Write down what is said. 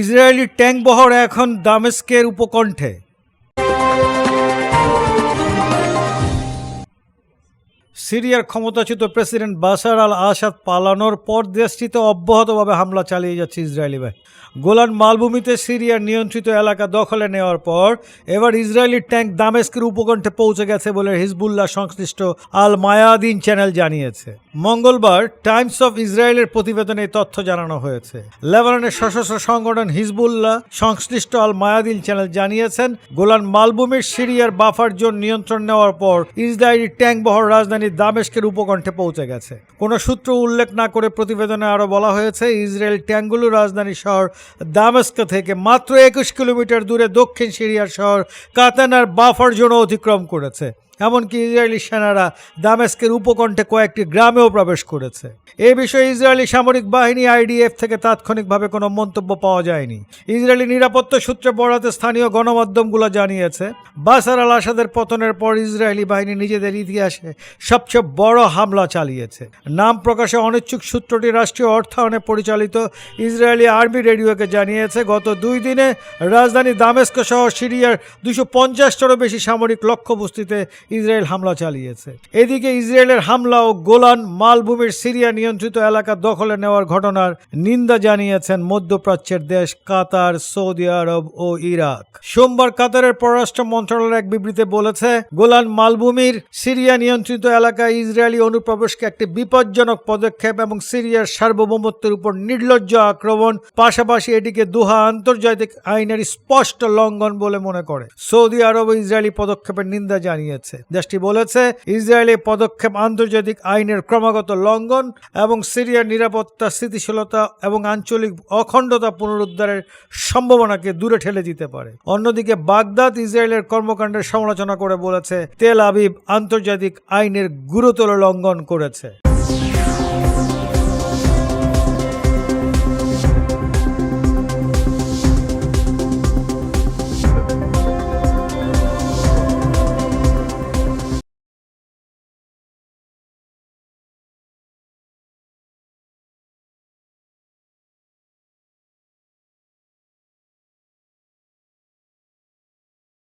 Israeli tank বহর এখন দামেস্কের উপকণ্ঠে। সিরিয়ার ক্ষমতাচ্যুত প্রেসিডেন্ট বাশার আল আসাদ পালানোর পর দেশটিতে অব্যাহতভাবে হামলা চালিয়ে যাচ্ছে ইসরায়েলি বাহিনী। গোলান মালভূমিতে সিরিয়ার নিয়ন্ত্রিত এলাকা দখলে নেওয়ার পর এবার ইসরায়েলি ট্যাঙ্ক দামেস্কের উপকণ্ঠে পৌঁছে গেছে বলে হিজবুল্লাহ সংশ্লিষ্ট আল মায়াদিন চ্যানেল জানিয়েছে। মঙ্গলবার টাইমস অফ ইসরায়েলের প্রতিবেদনে তথ্য জানানো হয়েছে। লেবাননের সশস্ত্র সংগঠন হিজবুল্লাহ সংশ্লিষ্ট আল মায়াদিন চ্যানেল জানিয়েছেন, গোলান মালভূমির সিরিয়ার বাফার জোন নিয়ন্ত্রণ নেওয়ার পর ইসরায়েলি ট্যাঙ্ক বহর রাজধানী দামেস্কের উপকণ্ঠে পৌঁছে গেছে। কোনো সূত্র উল্লেখ না করে প্রতিবেদনে আরও বলা হয়েছে, ইসরায়েল ট্যাঙ্গুলু রাজধানী শহর দামেস্ক থেকে মাত্র একুশ কিলোমিটার দূরে দক্ষিণ সিরিয়ার শহর কাতানার বাফার জোন অতিক্রম করেছে। এমনকি ইসরায়েলি সেনারা দামেস্কের উপকণ্ঠে কয়েকটি গ্রামেও প্রবেশ করেছে। এ বিষয়ে ইসরায়েলি সামরিক বাহিনী আইডিএফ থেকে তাৎক্ষণিকভাবে কোনো মন্তব্য পাওয়া যায়নি। ইসরায়েলি নিরাপত্তা সূত্রে বরাতে স্থানীয় গণমাধ্যমগুলো জানিয়েছে, বাসার আল আসাদের পতনের পর ইসরায়েলি বাহিনী নিজেদের ইতিহাসে সবচেয়ে বড় হামলা চালিয়েছে। নাম প্রকাশে অনিচ্ছুক সূত্রটি রাষ্ট্রীয় অর্থায়নে পরিচালিত ইসরায়েলি আর্মি রেডিওকে জানিয়েছে, গত দুই দিনে রাজধানী দামেস্ক সহ সিরিয়ার দুশো পঞ্চাশটারও বেশি সামরিক লক্ষ্যবস্তুতে ইসরায়েল হামলা চালিয়েছে। এদিকে ইসরায়েলের হামলা ও গোলান মালভূমির সিরিয়া নিয়ন্ত্রিত এলাকা দখলে নেওয়ার ঘটনার নিন্দা জানিয়েছেন মধ্যপ্রাচ্যের দেশ কাতার, সৌদি আরব ও ইরাক। সোমবার কাতারের পররাষ্ট্র মন্ত্রণালয় এক বিবৃতিতে বলেছে, গোলান মালভূমির সিরিয়া নিয়ন্ত্রিত এলাকায় ইসরায়েলি অনুপ্রবেশকে একটি বিপজ্জনক পদক্ষেপ এবং সিরিয়ার সার্বভৌমত্বের উপর নির্লজ্জ আক্রমণ, পাশাপাশি এটিকে দোহা আন্তর্জাতিক আইনের স্পষ্ট লঙ্ঘন বলে মনে করে। সৌদি আরব ইসরায়েলি পদক্ষেপের নিন্দা জানিয়েছে। দেশটি বলেছে, ইসরায়েলি পদক্ষেপ আন্তর্জাতিক আইনের ক্রমাগত লঙ্ঘন এবং সিরিয়ার নিরাপত্তা, স্থিতিশীলতা এবং আঞ্চলিক অখণ্ডতা পুনরুদ্ধারের সম্ভাবনাকে দূরে ঠেলে দিতে পারে। অন্যদিকে বাগদাদ ইসরায়েলের কর্মকাণ্ডের সমালোচনা করে বলেছে, তেল আবিব আন্তর্জাতিক আইনের গুরুতর লঙ্ঘন করেছে।